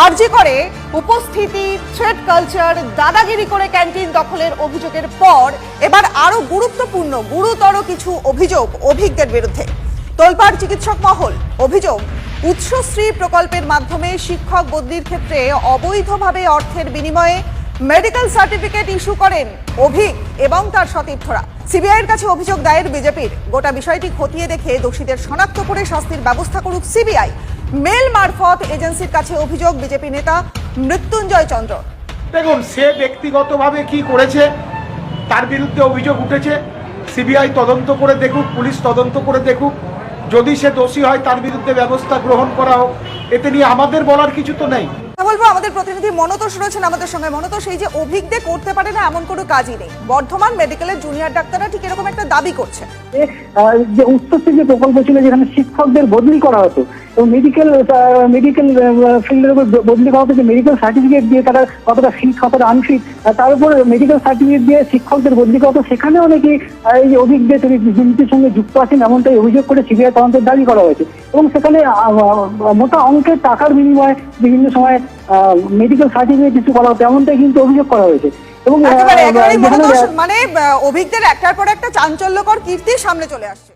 আরজি করে উপস্থিতি thread culture দাদাগিরি করে ক্যান্টিন দখলের অভিযোগের পর এবার আরও গুরুত্বপূর্ণ, গুরুতর কিছু অভিযোগ অভিজ্ঞদের বিরুদ্ধে। তোলপাড় চিকিৎসক মহল, অভিযোগ উৎসশ্রী প্রকল্পের মাধ্যমে শিক্ষক বদলির ক্ষেত্রে অবৈধভাবে অর্থের বিনিময়ে মেডিকেল সার্টিফিকেট ইস্যু করেন অভিক এবং তার সতীর্থরা। সিবিআইয়ের কাছে অভিযোগ দায়ের বিজেপির। গোটা বিষয়টি খতিয়ে দেখে দোষীদের শনাক্ত করে শাস্তির ব্যবস্থা করুক সিবিআই। মেল মারফত এজেন্সির কাছে অভিযোগ বিজেপি নেতা মৃত্যুঞ্জয় চন্দ্র। দেখুন সে ব্যক্তিগতভাবে কি করেছে তার বিরুদ্ধে অভিযোগ উঠেছে সিবিআই তদন্ত করে দেখুক পুলিশ তদন্ত করে দেখুক যদি সে দোষী হয় তার বিরুদ্ধে ব্যবস্থা গ্রহণ করা হোক এতে নিয়ে আমাদের বলার কিছু তো নেই। বলব আমাদের প্রতিনিধি মনতোষ রয়েছেন আমাদের সঙ্গে। মনতোষ এই যে অভিজ্ঞে করতে পারে না এমন কোনো কাজই নেই। বর্ধমান মেডিকেলের জুনিয়র ডাক্তাররা ঠিক এরকম একটা দাবি করছে যে উচ্চশিক্ষা যে প্রকল্প ছিল যেখানে শিক্ষকদের বদলি করা হতো এবং মেডিকেল মেডিকেল ফিল্ডের উপর বদলি করা যে মেডিকেল সার্টিফিকেট দিয়ে তারা কতটা ফিট কতটা আনফিট তার উপর মেডিকেল সার্টিফিকেট দিয়ে শিক্ষকদের বদলি করা হতো সেখানেও নাকি আহ, এই যে অভিজ্ঞ তিনি দুর্নীতির সঙ্গে যুক্ত আছেন এমনটাই অভিযোগ করে সিবিআই তদন্তের দাবি করা হয়েছে। এবং সেখানে মোটা অঙ্কের টাকার বিনিময়ে বিভিন্ন সময় মেডিকেল সার্টিফিকেট ইস্যু করা হতো এমনটাই কিন্তু অভিযোগ করা হয়েছে। এবং মানে অভিজ্ঞদের একটার পর একটা চাঞ্চল্যকর কীর্তি সামনে চলে আসছে।